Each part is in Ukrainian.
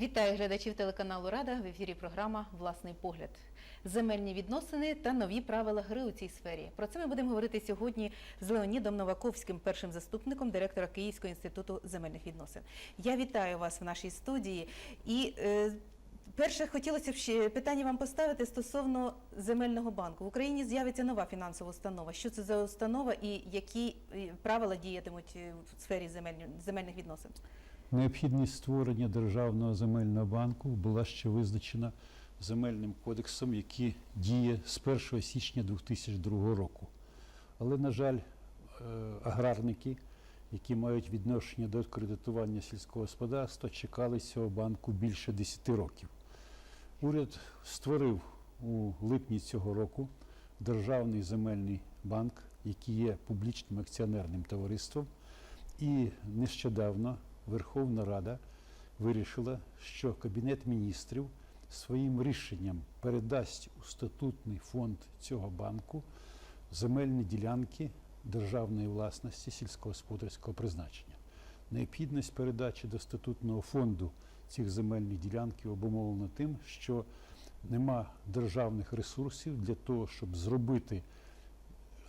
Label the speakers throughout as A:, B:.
A: Вітаю глядачів телеканалу Рада в ефірі програма Власний погляд. Земельні відносини та нові правила гри у цій сфері. Про це ми будемо говорити сьогодні з Леонідом Новаковським, першим заступником директора Київського інституту земельних відносин. Я вітаю вас в нашій студії. І е, перше хотілося б ще питання вам поставити стосовно земельного банку. В Україні з'явиться нова фінансова установа. Що це за установа і які е, правила діятимуть е, в сфері земельні- земельних відносин?
B: Необхідність створення державного земельного банку була ще визначена земельним кодексом, який діє з 1 січня 2002 року. Але, на жаль, е, аграрники, які мають відношення до кредитування сільського господарства, чекали цього банку більше 10 років. Уряд створив у липні цього року Державний земельний банк, який є публічним акціонерним товариством, і нещодавно Верховна Рада вирішила, що Кабінет міністрів своїм рішенням передасть у статутний фонд цього банку земельні ділянки державної власності сільськогосподарського призначення. Необхідність передачі до статутного фонду цих земельних ділянків обумовлена тим, що нема державних ресурсів для того, щоб зробити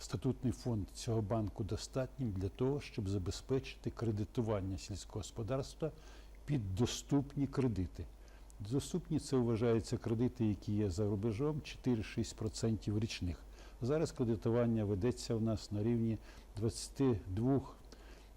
B: статутний фонд цього банку достатнім для того, щоб забезпечити кредитування сільського господарства під доступні кредити. Доступні це вважаються кредити, які є за рубежом 4-6% річних. Зараз кредитування ведеться в нас на рівні 22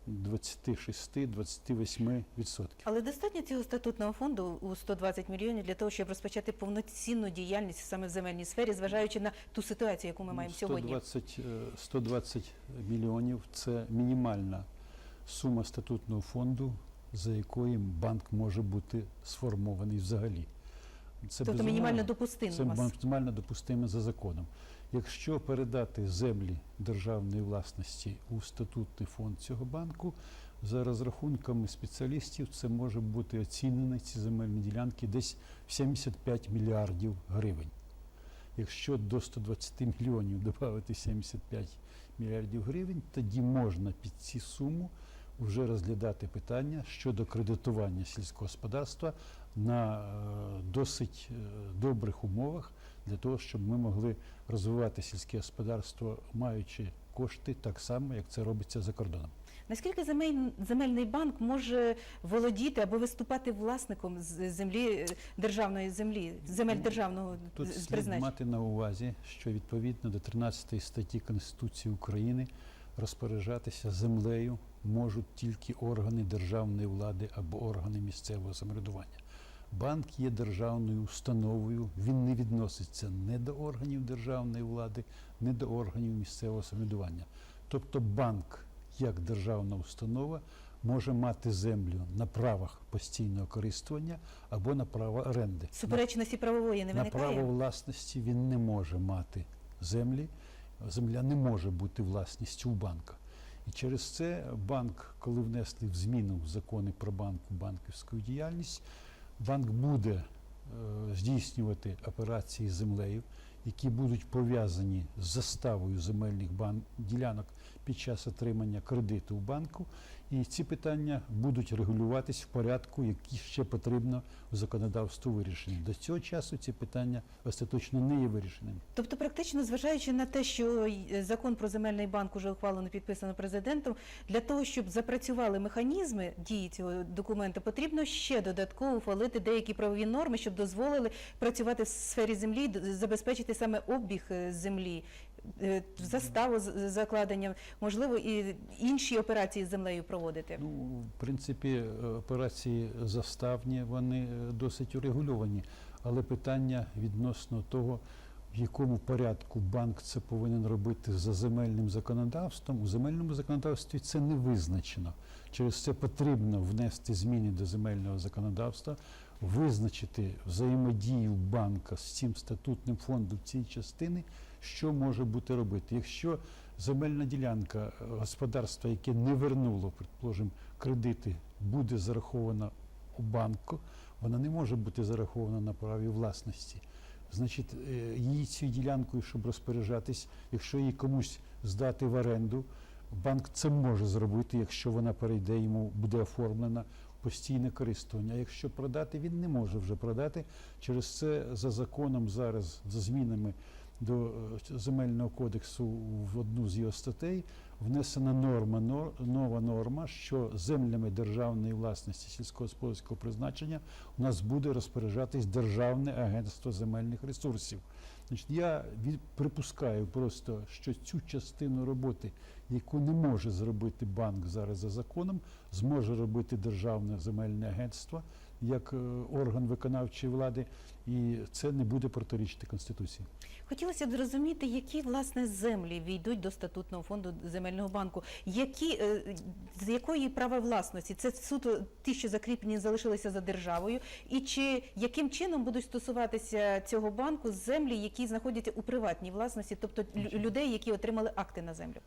B: 26-28%.
A: Але достатньо цього статутного фонду у 120 мільйонів для того, щоб розпочати повноцінну діяльність саме в земельній сфері, зважаючи на ту ситуацію, яку ми
B: Ну,
A: маємо сьогодні.
B: 120, е, 120 мільйонів це мінімальна сума статутного фонду, за якою банк може бути сформований взагалі. Це
A: Тобто мінімально допустимо
B: Це
A: вас.
B: максимально допустимо за законом. Якщо передати землі державної власності у статутний фонд цього банку, за розрахунками спеціалістів, це може бути оцінені ці земельні ділянки десь в 75 мільярдів гривень. Якщо до 120 мільйонів додати 75 мільярдів гривень, тоді можна під ці суму вже розглядати питання щодо кредитування сільського господарства на е, досить е, добрих умовах для того, щоб ми могли розвивати сільське господарство, маючи кошти так само, як це робиться за кордоном.
A: Наскільки земель, земельний банк може володіти або виступати власником землі е, державної землі, земель
B: Ну,
A: державного
B: Тут слід мати на увазі, що відповідно до 13 статті Конституції України розпоряджатися землею можуть тільки органи державної влади або органи місцевого самоврядування. Банк є державною установою, він не відноситься не до органів державної влади, не до органів місцевого самоврядування. Тобто банк, як державна установа, може мати землю на правах постійного користування або на право оренди.
A: Суперечності правової не
B: На право власності він не може мати землі. Земля не може бути власністю банка. І через це банк, коли внесли в зміну закони про банку банківську діяльність, банк буде е, здійснювати операції з землею, які будуть пов'язані з заставою земельних бан... ділянок під час отримання кредиту в банку. І ці питання будуть регулюватись в порядку, який ще потрібно в законодавству вирішені. До цього часу ці питання остаточно не є вирішеними.
A: Тобто, практично зважаючи на те, що закон про земельний банк уже ухвалено підписано президентом, для того, щоб запрацювали механізми дії цього документа, потрібно ще додатково ухвалити деякі правові норми, щоб дозволили працювати в сфері землі, д- забезпечити саме обіг е, землі, е, заставу закладення, можливо, і інші операції з землею проводити.
B: Ну, в принципі, е, операції заставні вони досить урегульовані, але питання відносно того, в якому порядку банк це повинен робити за земельним законодавством, у земельному законодавстві це не визначено. Через це потрібно внести зміни до земельного законодавства, визначити взаємодію банка з цим статутним фондом цієї частини, що може бути робити. Якщо земельна ділянка е, господарства, яке не вернуло, предположимо, кредити, буде зарахована у банку, вона не може бути зарахована на праві власності. Значить, е, її цією ділянкою, щоб розпоряджатись, якщо її комусь здати в оренду, банк це може зробити, якщо вона перейде йому, буде оформлена постійне користування. А якщо продати, він не може вже продати. Через це за законом зараз, за змінами до е, земельного кодексу в одну з його статей, внесена норма, нор- нова норма, що землями державної власності сільськогосподарського призначення у нас буде розпоряджатись Державне агентство земельних ресурсів. Значить, я припускаю просто, що цю частину роботи, яку не може зробити банк зараз за законом, зможе робити Державне земельне агентство як е, орган виконавчої влади, і це не буде протирічити Конституції.
A: Хотілося б зрозуміти, які власне землі війдуть до статутного фонду земельного банку, які е, з якої права власності це суто ті, що закріплені, залишилися за державою, і чи яким чином будуть стосуватися цього банку землі, які знаходяться у приватній власності, тобто людей, які отримали акти на землю?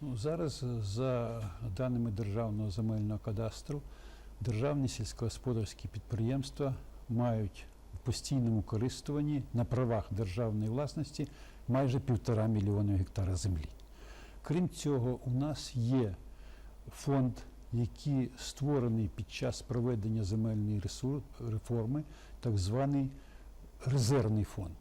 B: Ну, зараз, е, за даними Державного земельного кадастру, державні сільськогосподарські підприємства мають в постійному користуванні на правах державної власності майже півтора мільйона гектара землі. Крім цього, у нас є фонд, який створений під час проведення земельної реформи, так званий резервний фонд.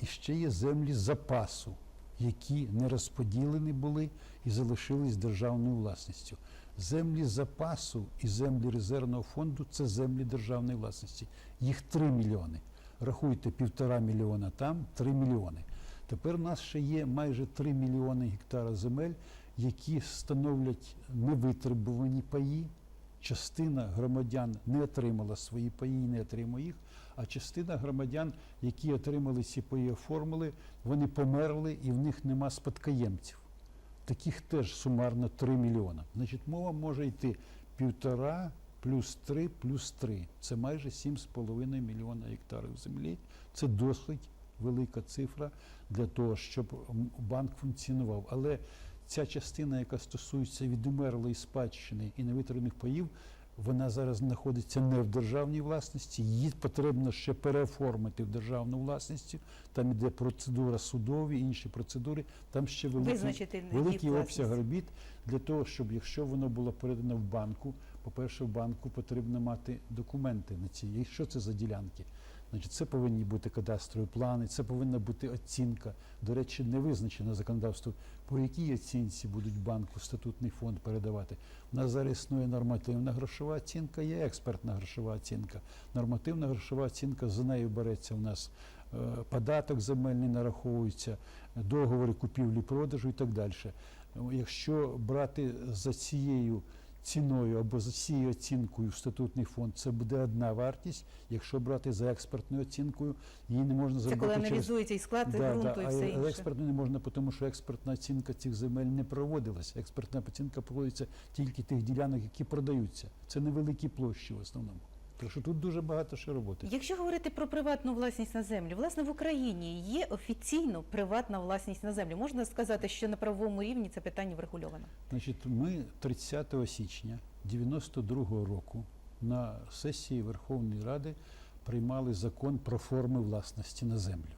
B: І ще є землі запасу, які не розподілені були і залишились державною власністю. Землі запасу і землі резервного фонду це землі державної власності. Їх 3 мільйони. Рахуйте, півтора мільйона там, 3 мільйони. Тепер у нас ще є майже 3 мільйони гектара земель, які становлять невитребувані паї. Частина громадян не отримала свої паї не отримує їх, а частина громадян, які отримали ці паї, оформили, вони померли і в них нема спадкоємців. Таких теж сумарно 3 мільйона. Значить, мова може йти півтора плюс 3 плюс 3. Це майже 7,5 мільйона гектарів землі. Це досить велика цифра для того, щоб банк функціонував. Але ця частина, яка стосується відумерлої спадщини і невитриманих паїв, вона зараз знаходиться не в державній власності, її потрібно ще переоформити в державну власність. Там іде процедура судові, інші процедури. Там ще великий,
A: великий
B: обсяг робіт для того, щоб якщо воно було передано в банку, по-перше, в банку потрібно мати документи на ці. Що це за ділянки? Значить, це повинні бути кадастрові плани, це повинна бути оцінка. До речі, не визначено законодавство, по якій оцінці будуть банку статутний фонд передавати. У нас зараз існує нормативна грошова оцінка, є експертна грошова оцінка. Нормативна грошова оцінка, за нею береться у нас е, податок земельний нараховується, договори купівлі-продажу і так далі. Якщо брати за цією ціною або за цією оцінкою в статутний фонд, це буде одна вартість. Якщо брати за експертною оцінкою, її не можна
A: Це коли
B: через
A: аналізується і склад
B: Да,
A: ґрунту,
B: да,
A: і все інше.
B: експертно не можна, тому що експертна оцінка цих земель не проводилась. Експертна оцінка проводиться тільки тих ділянок, які продаються. Це невеликі площі в основному. Так що тут дуже багато ще роботи.
A: Якщо говорити про приватну власність на землю, власне в Україні є офіційно приватна власність на землю. Можна сказати, що на правовому рівні це питання врегульовано.
B: Значить, ми 30 січня 92-го року на сесії Верховної Ради приймали закон про форми власності на землю.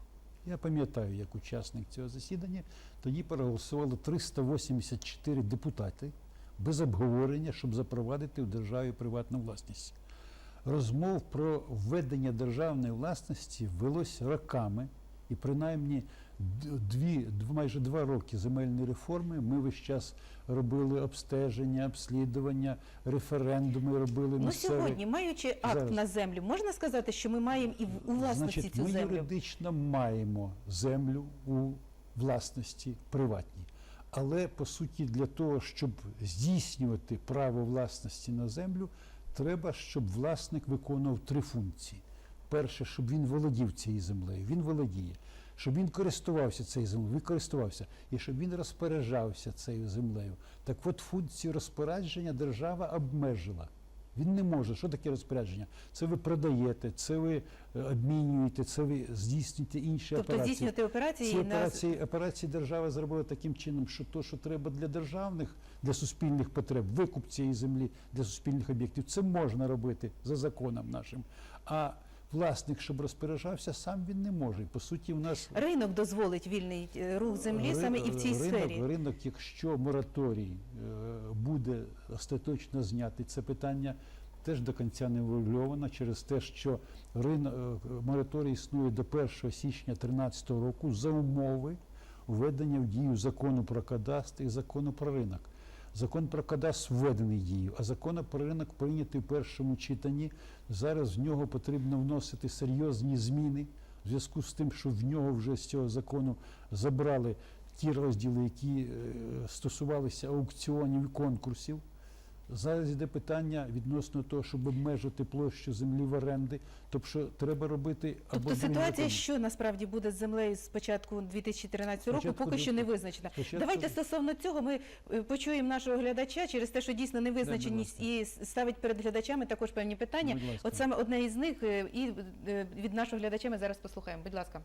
B: Я пам'ятаю, як учасник цього засідання, тоді проголосувало 384 депутати без обговорення, щоб запровадити в державі приватну власність. Розмов про введення державної власності велось роками, і принаймні дві, майже два роки земельної реформи ми весь час робили обстеження, обслідування, референдуми робили
A: Ну
B: місцеві.
A: сьогодні, маючи акт
B: Зараз.
A: на землю, можна сказати, що ми маємо і у власності
B: Значить,
A: цю
B: ми
A: землю.
B: юридично маємо землю у власності приватній. Але по суті, для того, щоб здійснювати право власності на землю, треба, щоб власник виконував три функції. Перше, щоб він володів цією землею, він володіє. Щоб він користувався цією землею, він користувався, і щоб він розпоряджався цією землею. Так от функцію розпорядження держава обмежила. Він не може. Що таке розпорядження? Це ви продаєте, це ви е, обмінюєте, це ви здійснюєте інші
A: Тобто
B: операції.
A: здійснювати операції
B: Ці
A: на
B: операції, операції держава зробила таким чином, що то, що треба для державних, для суспільних потреб, викуп цієї землі для суспільних об'єктів, це можна робити за законом нашим. А власник, щоб розпоряджався, сам він не може. По суті, у нас
A: ринок дозволить вільний е, рух землі
B: Ри-
A: саме і в цій
B: ринок,
A: сфері.
B: Ринок, якщо мораторій е, буде остаточно знятий, це питання теж до кінця не врегульована через те, що рин, е, мораторій існує до 1 січня 2013 року за умови введення в дію закону про кадастр і закону про ринок. Закон про кадас введений дію, а закон про ринок прийнятий в першому читанні. Зараз в нього потрібно вносити серйозні зміни в зв'язку з тим, що в нього вже з цього закону забрали ті розділи, які е, стосувалися аукціонів і конкурсів. Зараз йде питання відносно того, щоб обмежити площу землі в оренди. Тобто що треба робити або
A: Тобто ситуація,
B: закони.
A: що насправді буде з землею з початку 2013 року,
B: Спочатку
A: поки що не визначена.
B: спочатку
A: Давайте стосовно цього ми е, почуємо нашого глядача через те, що дійсно невизначеність і ставить перед глядачами також певні питання. От саме одне із них, е, і е, від нашого глядача ми зараз послухаємо. Будь ласка.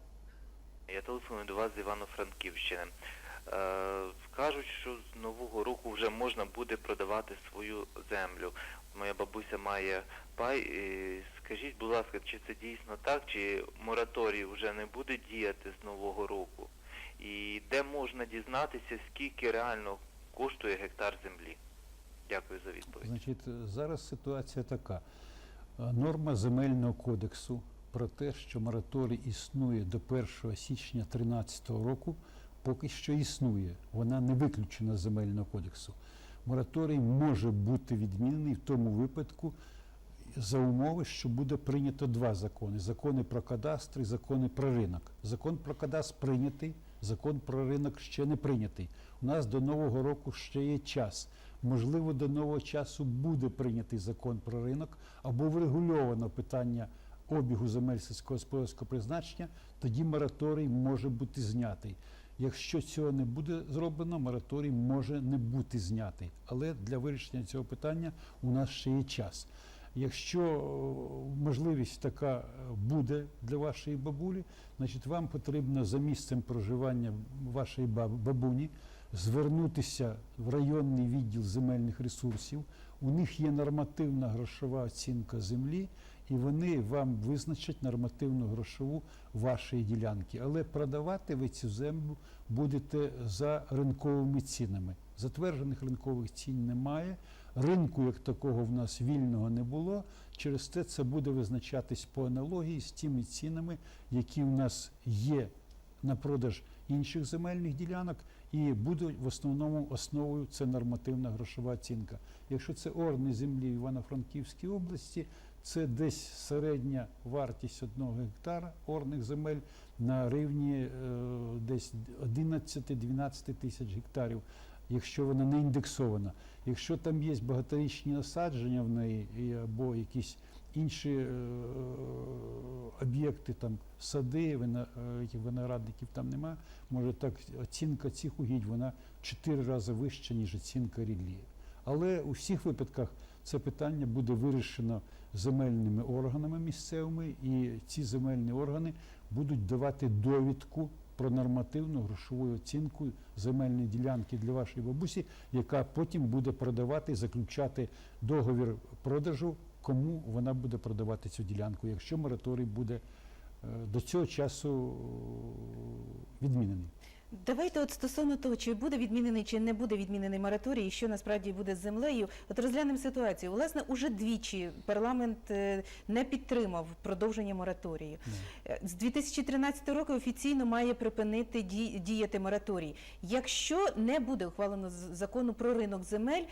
C: Я телефоную до вас з Івано-Франківщини. Е, кажуть, що з нового року вже можна буде продавати свою землю. Моя бабуся має пай. Скажіть, будь ласка, чи це дійсно так, чи мораторій вже не буде діяти з нового року? І де можна дізнатися, скільки реально коштує гектар землі? Дякую за відповідь.
B: Значить, зараз ситуація така. Норма земельного кодексу про те, що мораторій існує до 1 січня 2013 року, поки що існує. Вона не виключена з земельного кодексу. Мораторій може бути відмінений в тому випадку за умови, що буде прийнято два закони: закони про кадастр і закони про ринок. Закон про кадастр прийнятий, закон про ринок ще не прийнятий. У нас до нового року ще є час. Можливо, до нового часу буде прийнятий закон про ринок або врегульовано питання обігу земель сільськогосподарського призначення, тоді мораторій може бути знятий. Якщо цього не буде зроблено, мораторій може не бути знятий. Але для вирішення цього питання у нас ще є час. Якщо можливість така е, буде для вашої бабулі, значить вам потрібно за місцем проживання вашої бабуні звернутися в районний відділ земельних ресурсів. У них є нормативна грошова оцінка землі, і вони вам визначать нормативну грошову вашої ділянки. Але продавати ви цю землю будете за ринковими цінами. Затверджених ринкових цін немає. Ринку як такого в нас вільного не було. Через те це буде визначатись по аналогії з тими цінами, які в нас є на продаж інших земельних ділянок, і буде в основному основою це нормативна грошова оцінка. Якщо це орни землі в Івано-Франківській області, це десь середня вартість одного гектара орних земель на рівні е, десь 11-12 тисяч гектарів, якщо вона не індексована. Якщо там є багаторічні насадження в неї або якісь інші е, об'єкти, там сади, е, виноградників там нема, може так оцінка цих угідь вона чотири рази вища, ніж оцінка ріллі. Але у всіх випадках це питання буде вирішено земельними органами місцевими, і ці земельні органи будуть давати довідку про нормативну грошову оцінку земельної ділянки для вашої бабусі, яка потім буде продавати, заключати договір продажу, кому вона буде продавати цю ділянку, якщо мораторій буде е, до цього часу е, відмінений.
A: Давайте от стосовно того, чи буде відмінений, чи не буде відмінений мораторій, і що насправді буде з землею. От розглянемо ситуацію. Власне, уже двічі парламент е, не підтримав продовження мораторію. Е, З 2013 року офіційно має припинити діяти мораторій. Якщо не буде ухвалено закону про ринок земель,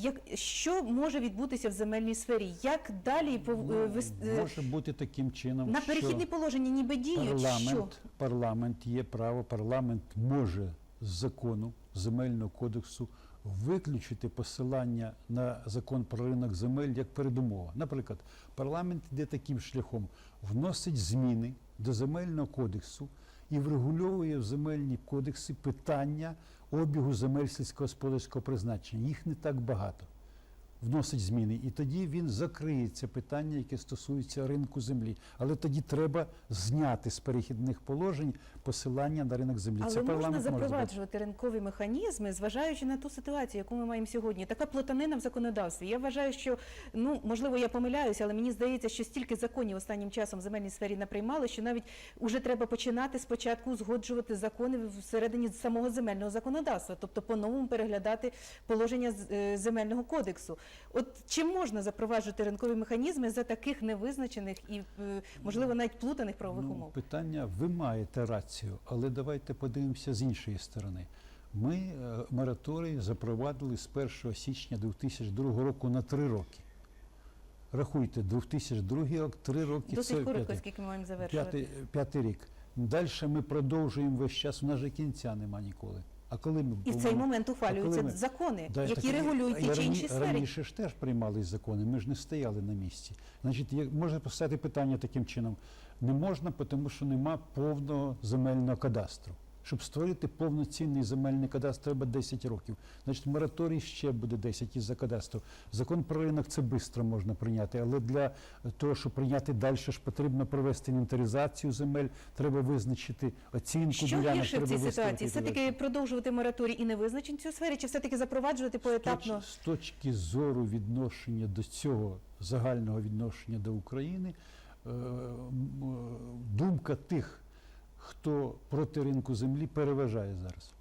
A: як що може відбутися в земельній сфері? Як далі пов- е,
B: Ну, Може бути таким чином,
A: на
B: що
A: перехідні положення ніби діють? Що?
B: парламент, парламент є право, парламент може з закону земельного кодексу виключити посилання на закон про ринок земель як передумова. Наприклад, парламент йде таким шляхом, вносить зміни до земельного кодексу і врегульовує в земельні кодекси питання обігу земель сільськогосподарського призначення. Їх не так багато. Вносить зміни, і тоді він закриє це питання, яке стосується ринку землі. Але тоді треба зняти з перехідних положень посилання на ринок землі.
A: Але
B: це
A: можна
B: парламент може
A: запроваджувати ринкові механізми, зважаючи на ту ситуацію, яку ми маємо сьогодні. Така плутанина в законодавстві. Я вважаю, що ну можливо я помиляюся, але мені здається, що стільки законів останнім часом в земельній сфері наприймали, що навіть уже треба починати спочатку узгоджувати закони всередині самого земельного законодавства, тобто по-новому переглядати положення е, земельного кодексу. От чи можна запроваджувати ринкові механізми за таких невизначених і е, можливо навіть плутаних правових
B: Ну,
A: умов?
B: Питання, ви маєте рацію, але давайте подивимося з іншої сторони. Ми е, мораторій запровадили з 1 січня 2002 року на три роки. Рахуйте, 2002 рік, три роки
A: Досить коротко, скільки ми маємо завершувати.
B: п'ятий, п'ятий рік. Далі ми продовжуємо весь час, у нас же кінця нема ніколи. А коли ми
A: І в цей момент ухвалюються
B: ми-
A: закони,
B: Да,
A: які
B: так,
A: регулюють ті чи інші сфери.
B: Раніше ж теж приймались закони, ми ж не стояли на місці. Значить, як- можна поставити питання таким чином. Не можна, тому що нема повного земельного кадастру. Щоб створити повноцінний земельний кадастр, треба 10 років. Значить, мораторій ще буде 10 із-за кадастру. Закон про ринок це швидко можна прийняти, але для того, щоб прийняти далі, ж потрібно провести інвентаризацію земель, треба визначити оцінку
A: Що
B: ділянок.
A: гірше в цій ситуації?
B: і
A: Все-таки продовжувати мораторій і невизначеність у сфері, чи все-таки запроваджувати
B: З
A: поетапно?
B: З точки зору відношення до цього загального відношення до України, е, е, думка тих, хто проти ринку землі, переважає зараз.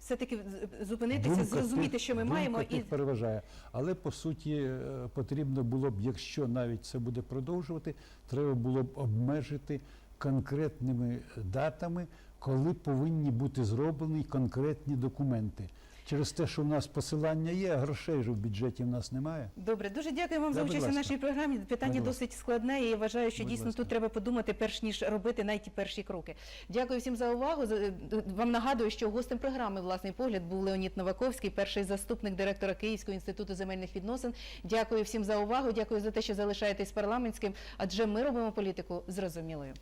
A: Все-таки зупинитися,
B: Думка
A: зрозуміти,
B: тих-
A: що ми
B: думка
A: маємо, і
B: переважає. Але по суті е, потрібно було б, якщо навіть це буде продовжувати, треба було б обмежити конкретними датами, коли повинні бути зроблені конкретні документи. Через те, що в нас посилання є, а грошей же в бюджеті в нас немає.
A: Добре, дуже дякую вам
B: Да,
A: за участь у нашій програмі. Питання
B: Будь
A: досить складне, і я вважаю, що
B: Будь
A: дійсно
B: ласка.
A: тут треба подумати, перш ніж робити навіть перші кроки. Дякую всім за увагу. Е, Вам нагадую, що гостем програми Власний погляд був Леонід Новаковський, перший заступник директора Київського інституту земельних відносин. Дякую всім за увагу. Дякую за те, що залишаєтесь парламентським, адже ми робимо політику зрозумілою.